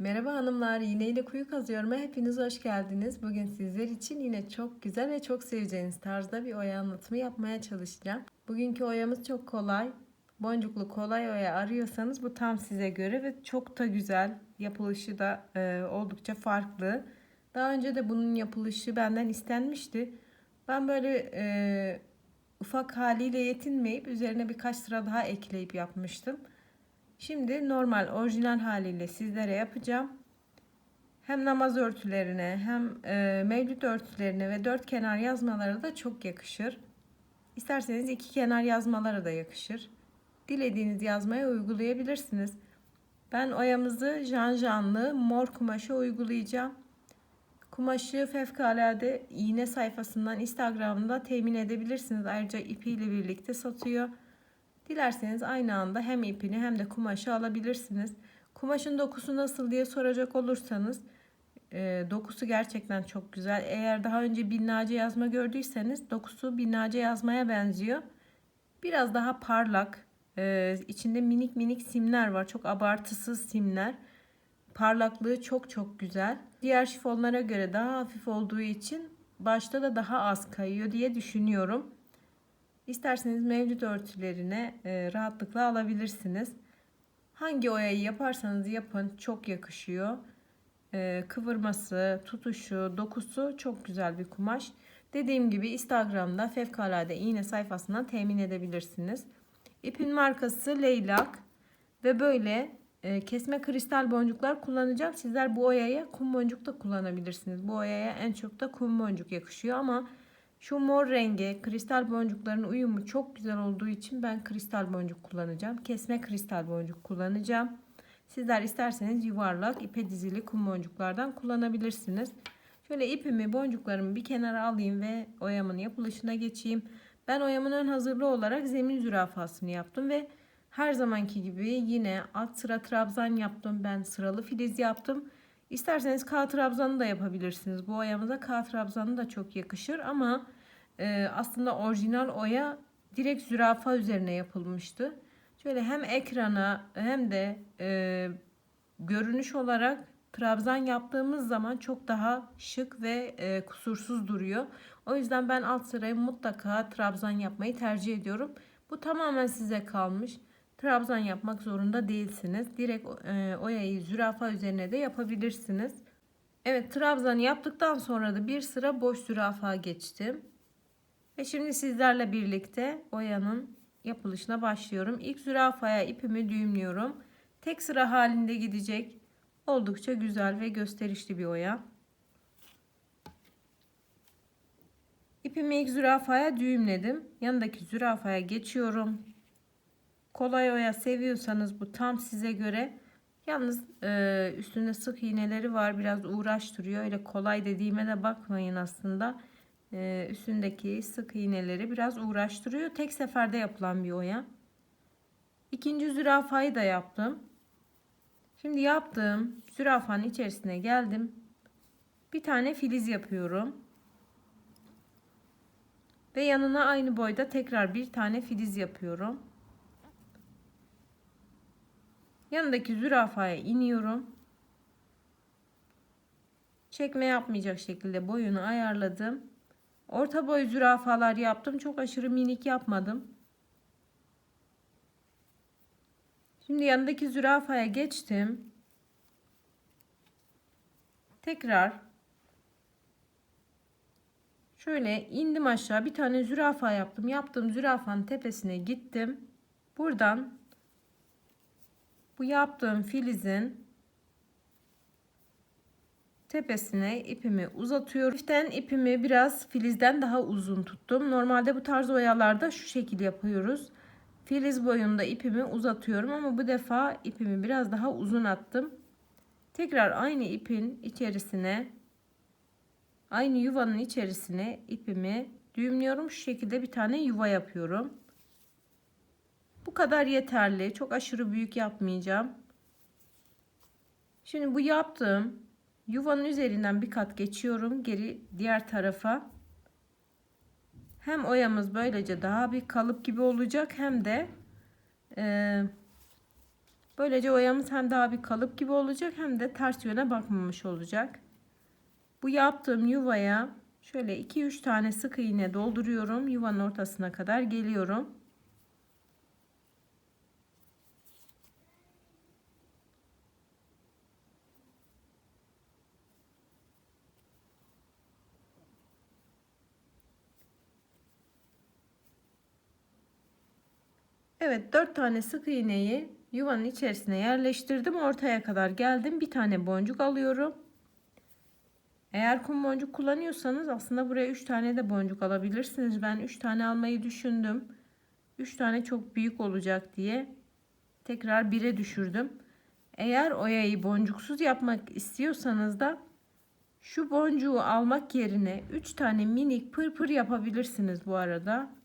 Merhaba hanımlar, iğneyle kuyu kazıyorum. Hepiniz hoş geldiniz. Bugün sizler için yine çok güzel ve çok seveceğiniz tarzda bir oya anlatımı yapmaya çalışacağım. Bugünkü oyamız çok kolay. Boncuklu kolay oya arıyorsanız bu tam size göre ve çok da güzel. Yapılışı da e, oldukça farklı. Daha önce de bunun yapılışı benden istenmişti. Ben böyle e, ufak haliyle yetinmeyip üzerine birkaç sıra daha ekleyip yapmıştım. Şimdi normal orijinal haliyle sizlere yapacağım. Hem namaz örtülerine hem e, mevlüt örtülerine ve dört kenar yazmalara da çok yakışır. İsterseniz iki kenar yazmalara da yakışır. Dilediğiniz yazmaya uygulayabilirsiniz. Ben oyamızı janjanlı mor kumaşa uygulayacağım. Kumaşı fevkalade iğne sayfasından Instagram'da temin edebilirsiniz. Ayrıca ipiyle birlikte satıyor. Dilerseniz aynı anda hem ipini hem de kumaşı alabilirsiniz. Kumaşın dokusu nasıl diye soracak olursanız e, dokusu gerçekten çok güzel. Eğer daha önce binnace yazma gördüyseniz dokusu binnace yazmaya benziyor. Biraz daha parlak. E, içinde minik minik simler var. Çok abartısız simler. Parlaklığı çok çok güzel. Diğer şifonlara göre daha hafif olduğu için başta da daha az kayıyor diye düşünüyorum. İsterseniz mevcut örtülerine e, rahatlıkla alabilirsiniz. Hangi oyayı yaparsanız yapın çok yakışıyor. E, kıvırması, tutuşu, dokusu çok güzel bir kumaş. Dediğim gibi Instagram'da fevkalade iğne sayfasından temin edebilirsiniz. İpin markası Leylak ve böyle e, kesme kristal boncuklar kullanacağım. Sizler bu oyaya kum boncuk da kullanabilirsiniz. Bu oyaya en çok da kum boncuk yakışıyor ama şu mor renge kristal boncukların uyumu çok güzel olduğu için ben kristal boncuk kullanacağım. Kesme kristal boncuk kullanacağım. Sizler isterseniz yuvarlak ipe dizili kum boncuklardan kullanabilirsiniz. Şöyle ipimi boncuklarımı bir kenara alayım ve oyamın yapılışına geçeyim. Ben oyamın ön hazırlığı olarak zemin zürafasını yaptım ve her zamanki gibi yine alt sıra trabzan yaptım. Ben sıralı filiz yaptım. İsterseniz K trabzanı da yapabilirsiniz. Bu oyamıza K trabzanı da çok yakışır ama e, aslında orijinal oya direkt zürafa üzerine yapılmıştı. Şöyle hem ekrana hem de e, görünüş olarak trabzan yaptığımız zaman çok daha şık ve e, kusursuz duruyor. O yüzden ben alt sırayı mutlaka trabzan yapmayı tercih ediyorum. Bu tamamen size kalmış. Trabzan yapmak zorunda değilsiniz. Direkt e, oyayı zürafa üzerine de yapabilirsiniz. Evet trabzanı yaptıktan sonra da bir sıra boş zürafa geçtim. Ve şimdi sizlerle birlikte oyanın yapılışına başlıyorum. İlk zürafaya ipimi düğümlüyorum. Tek sıra halinde gidecek. Oldukça güzel ve gösterişli bir oya. İpimi ilk zürafaya düğümledim. Yanındaki zürafaya geçiyorum. Kolay oya seviyorsanız bu tam size göre. Yalnız e, üstünde sık iğneleri var. Biraz uğraştırıyor. Öyle kolay dediğime de bakmayın aslında. E, üstündeki sık iğneleri biraz uğraştırıyor. Tek seferde yapılan bir oya. İkinci zürafayı da yaptım. Şimdi yaptığım zürafanın içerisine geldim. Bir tane filiz yapıyorum. Ve yanına aynı boyda tekrar bir tane filiz yapıyorum. Yanındaki zürafaya iniyorum. Çekme yapmayacak şekilde boyunu ayarladım. Orta boy zürafalar yaptım. Çok aşırı minik yapmadım. Şimdi yanındaki zürafaya geçtim. Tekrar şöyle indim aşağı bir tane zürafa yaptım. Yaptığım zürafanın tepesine gittim. Buradan bu yaptığım filizin tepesine ipimi uzatıyorum. Hafiften ipimi biraz filizden daha uzun tuttum. Normalde bu tarz oyalarda şu şekil yapıyoruz. Filiz boyunda ipimi uzatıyorum ama bu defa ipimi biraz daha uzun attım. Tekrar aynı ipin içerisine aynı yuvanın içerisine ipimi düğümlüyorum. Şu şekilde bir tane yuva yapıyorum. Bu kadar yeterli. Çok aşırı büyük yapmayacağım. Şimdi bu yaptığım yuvanın üzerinden bir kat geçiyorum. Geri diğer tarafa. Hem oyamız böylece daha bir kalıp gibi olacak hem de e, Böylece oyamız hem daha bir kalıp gibi olacak hem de ters yöne bakmamış olacak. Bu yaptığım yuvaya şöyle 2-3 tane sık iğne dolduruyorum. Yuvanın ortasına kadar geliyorum. Evet 4 tane sık iğneyi yuvanın içerisine yerleştirdim. Ortaya kadar geldim. Bir tane boncuk alıyorum. Eğer kum boncuk kullanıyorsanız aslında buraya 3 tane de boncuk alabilirsiniz. Ben 3 tane almayı düşündüm. 3 tane çok büyük olacak diye tekrar 1'e düşürdüm. Eğer oyayı boncuksuz yapmak istiyorsanız da şu boncuğu almak yerine 3 tane minik pırpır yapabilirsiniz bu arada.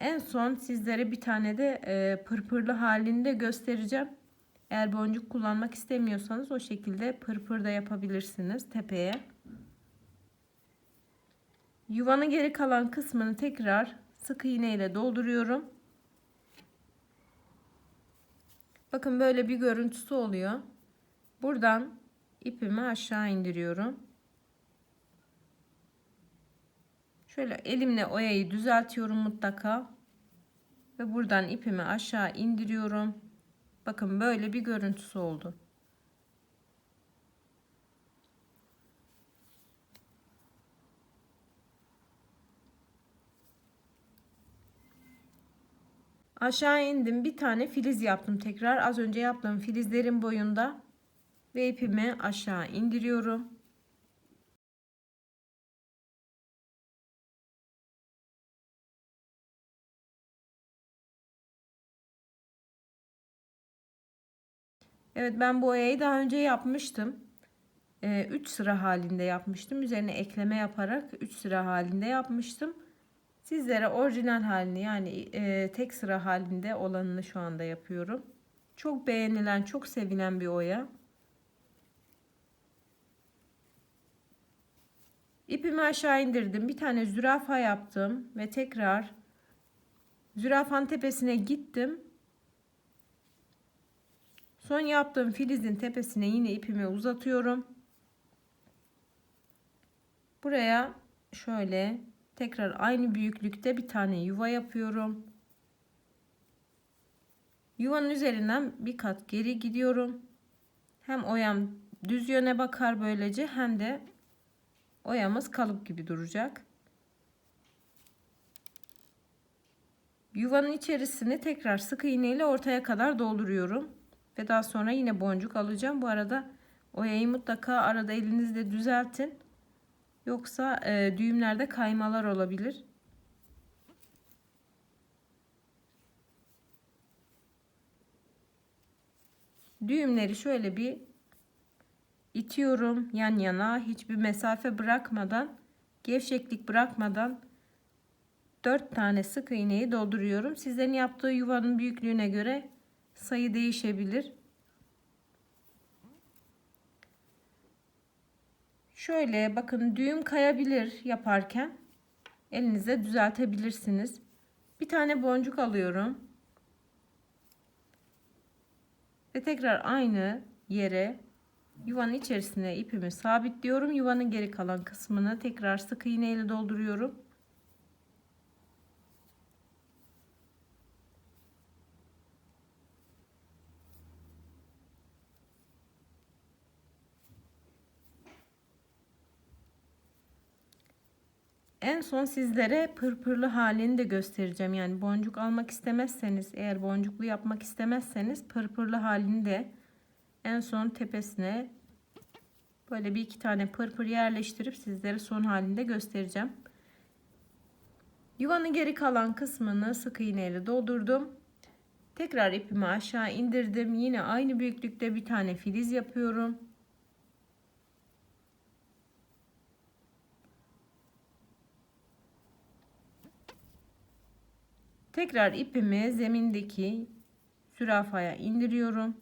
En son sizlere bir tane de e, pırpırlı halinde göstereceğim. Eğer boncuk kullanmak istemiyorsanız o şekilde pırpır da yapabilirsiniz tepeye. Yuvanın geri kalan kısmını tekrar sık iğne ile dolduruyorum. Bakın böyle bir görüntüsü oluyor. Buradan ipimi aşağı indiriyorum. Şöyle elimle oyayı düzeltiyorum mutlaka. Ve buradan ipimi aşağı indiriyorum. Bakın böyle bir görüntüsü oldu. Aşağı indim. Bir tane filiz yaptım tekrar. Az önce yaptığım filizlerin boyunda. Ve ipimi aşağı indiriyorum. Evet ben bu oyayı daha önce yapmıştım. 3 ee, sıra halinde yapmıştım. Üzerine ekleme yaparak 3 sıra halinde yapmıştım. Sizlere orijinal halini yani e, tek sıra halinde olanını şu anda yapıyorum. Çok beğenilen, çok sevilen bir oya. İpimi aşağı indirdim. Bir tane zürafa yaptım ve tekrar zürafanın tepesine gittim. Son yaptığım filizin tepesine yine ipimi uzatıyorum. Buraya şöyle tekrar aynı büyüklükte bir tane yuva yapıyorum. Yuvanın üzerinden bir kat geri gidiyorum. Hem oyam düz yöne bakar böylece hem de oyamız kalıp gibi duracak. Yuvanın içerisini tekrar sık iğne ile ortaya kadar dolduruyorum. Ve daha sonra yine boncuk alacağım. Bu arada oyayı mutlaka arada elinizle düzeltin. Yoksa e, düğümlerde kaymalar olabilir. Düğümleri şöyle bir itiyorum yan yana hiçbir mesafe bırakmadan gevşeklik bırakmadan 4 tane sık iğneyi dolduruyorum. Sizlerin yaptığı yuvanın büyüklüğüne göre sayı değişebilir. Şöyle bakın düğüm kayabilir yaparken elinize düzeltebilirsiniz. Bir tane boncuk alıyorum. Ve tekrar aynı yere yuvanın içerisine ipimi sabitliyorum. Yuvanın geri kalan kısmını tekrar sık iğne ile dolduruyorum. En son sizlere pırpırlı halini de göstereceğim. Yani boncuk almak istemezseniz, eğer boncuklu yapmak istemezseniz pırpırlı halini de en son tepesine böyle bir iki tane pırpır yerleştirip sizlere son halinde göstereceğim. Yuvanın geri kalan kısmını sık iğne ile doldurdum. Tekrar ipimi aşağı indirdim. Yine aynı büyüklükte bir tane filiz yapıyorum. Tekrar ipimi zemindeki zürafaya indiriyorum.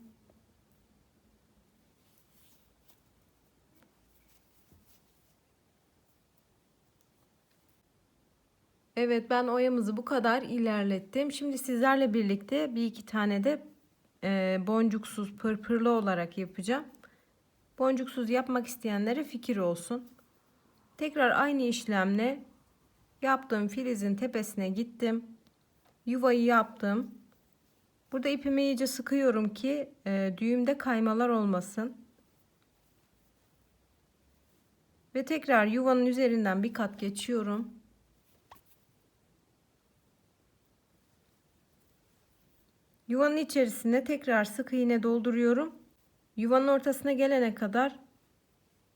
Evet ben oyamızı bu kadar ilerlettim. Şimdi sizlerle birlikte bir iki tane de e, boncuksuz pırpırlı olarak yapacağım. Boncuksuz yapmak isteyenlere fikir olsun. Tekrar aynı işlemle yaptığım filizin tepesine gittim. Yuvayı yaptım. Burada ipimi iyice sıkıyorum ki e, düğümde kaymalar olmasın. Ve tekrar yuvanın üzerinden bir kat geçiyorum. Yuvanın içerisine tekrar sık iğne dolduruyorum. Yuvanın ortasına gelene kadar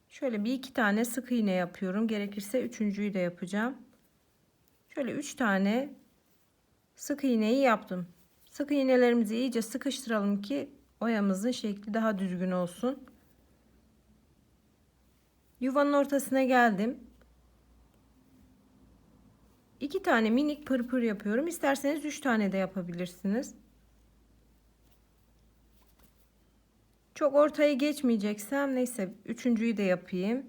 şöyle bir iki tane sık iğne yapıyorum. Gerekirse üçüncüyü de yapacağım. Şöyle üç tane sık iğneyi yaptım. Sık iğnelerimizi iyice sıkıştıralım ki oyamızın şekli daha düzgün olsun. Yuvanın ortasına geldim. İki tane minik pırpır yapıyorum. İsterseniz üç tane de yapabilirsiniz. Çok ortaya geçmeyeceksem neyse üçüncüyü de yapayım.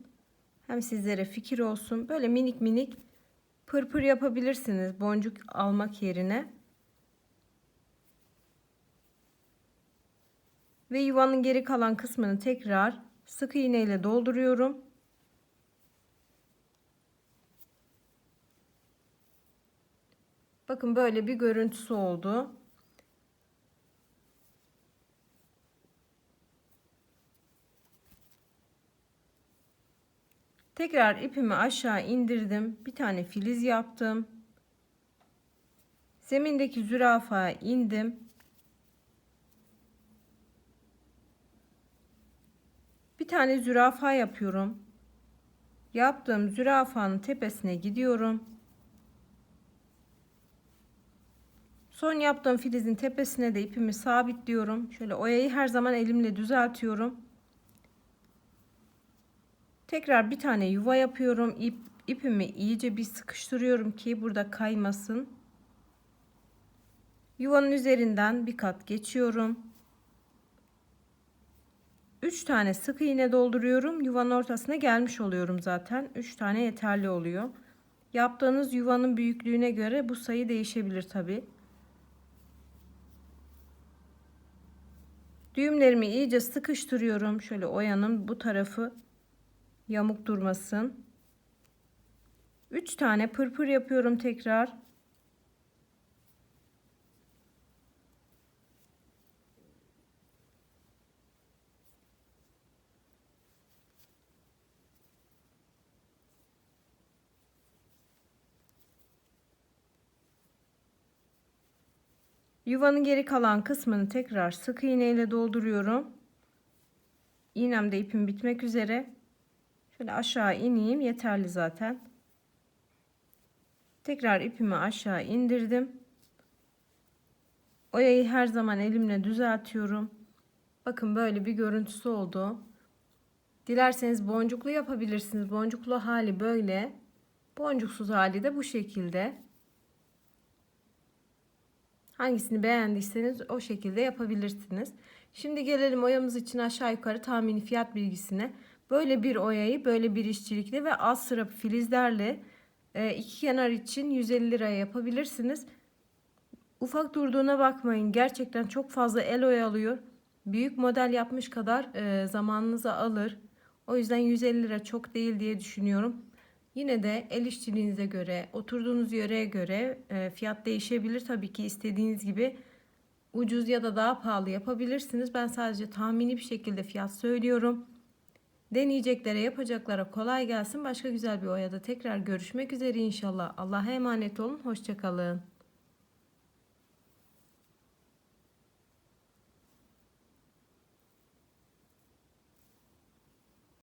Hem sizlere fikir olsun. Böyle minik minik pırpır yapabilirsiniz boncuk almak yerine. Ve yuvanın geri kalan kısmını tekrar sık iğne ile dolduruyorum. Bakın böyle bir görüntüsü oldu. Tekrar ipimi aşağı indirdim. Bir tane filiz yaptım. Zemindeki zürafaya indim. Bir tane zürafa yapıyorum. Yaptığım zürafanın tepesine gidiyorum. Son yaptığım filizin tepesine de ipimi sabitliyorum. Şöyle oyayı her zaman elimle düzeltiyorum. Tekrar bir tane yuva yapıyorum. İp, ipimi iyice bir sıkıştırıyorum ki burada kaymasın. Yuvanın üzerinden bir kat geçiyorum. 3 tane sık iğne dolduruyorum. Yuvanın ortasına gelmiş oluyorum zaten. 3 tane yeterli oluyor. Yaptığınız yuvanın büyüklüğüne göre bu sayı değişebilir tabi. Düğümlerimi iyice sıkıştırıyorum. Şöyle oyanın bu tarafı yamuk durmasın. 3 tane pırpır yapıyorum tekrar. Yuvanın geri kalan kısmını tekrar sık iğne ile dolduruyorum. İğnemde ipim bitmek üzere. Şöyle aşağı ineyim yeterli zaten. Tekrar ipimi aşağı indirdim. Oyayı her zaman elimle düzeltiyorum. Bakın böyle bir görüntüsü oldu. Dilerseniz boncuklu yapabilirsiniz. Boncuklu hali böyle. Boncuksuz hali de bu şekilde. Hangisini beğendiyseniz o şekilde yapabilirsiniz. Şimdi gelelim oyamız için aşağı yukarı tahmini fiyat bilgisine. Böyle bir oyayı böyle bir işçilikle ve az sıra filizlerle e, iki kenar için 150 liraya yapabilirsiniz. Ufak durduğuna bakmayın. Gerçekten çok fazla el oyalıyor. Büyük model yapmış kadar e, zamanınızı alır. O yüzden 150 lira çok değil diye düşünüyorum. Yine de el işçiliğinize göre, oturduğunuz yöreye göre e, fiyat değişebilir. Tabii ki istediğiniz gibi ucuz ya da daha pahalı yapabilirsiniz. Ben sadece tahmini bir şekilde fiyat söylüyorum. Deneyeceklere, yapacaklara kolay gelsin. Başka güzel bir oyada tekrar görüşmek üzere inşallah. Allah'a emanet olun. Hoşçakalın.